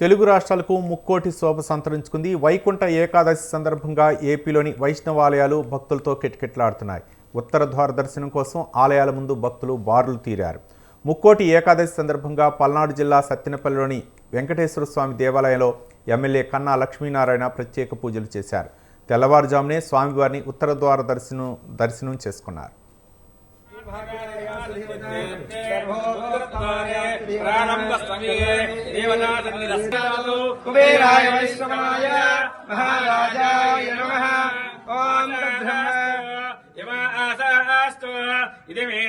తెలుగు రాష్ట్రాలకు ముక్కోటి శోభ సంతరించుకుంది. వైకుంఠ ఏకాదశి సందర్భంగా ఏపీలోని వైష్ణవాలయాలు భక్తులతో కిటకిటలాడుతున్నాయి. ఉత్తర ద్వార దర్శనం కోసం ఆలయాల ముందు భక్తులు బారులు తీరారు. ముక్కోటి ఏకాదశి సందర్భంగా పల్నాడు జిల్లా సత్తెనపల్లిలోని వెంకటేశ్వర స్వామి దేవాలయంలో ఎమ్మెల్యే కన్నా లక్ష్మీనారాయణ ప్రత్యేక పూజలు చేశారు. తెల్లవారుజామునే స్వామివారిని ఉత్తర ద్వార దర్శనం దర్శనం చేసుకున్నారు. కుబేరాయ వైష్ణవాయ మహారాజాయ నమః. ఓం యమాసాస్తు ఇది మే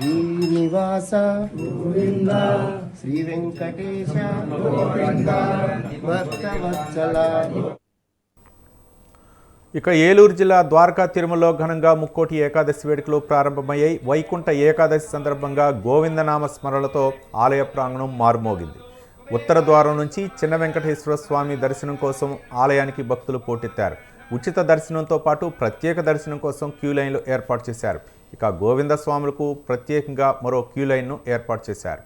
శ్రీనివాస గోవింద శ్రీ వెంకటేశ గోవింద భక్తవత్సల. ఇక ఏలూరు జిల్లా ద్వారకా తిరుమలలో ఘనంగా ముక్కోటి ఏకాదశి వేడుకలు ప్రారంభమయ్యాయి. వైకుంఠ ఏకాదశి సందర్భంగా గోవిందనామ స్మరణలతో ఆలయ ప్రాంగణం మారుమోగింది. ఉత్తర ద్వారం నుంచి చిన్న వెంకటేశ్వర స్వామి దర్శనం కోసం ఆలయానికి భక్తులు పోటెత్తారు. ఉచిత దర్శనంతో పాటు ప్రత్యేక దర్శనం కోసం క్యూ లైన్లు ఏర్పాటు చేశారు. ఇక గోవింద స్వాములకు ప్రత్యేకంగా మరో క్యూ లైన్ను ఏర్పాటు చేశారు.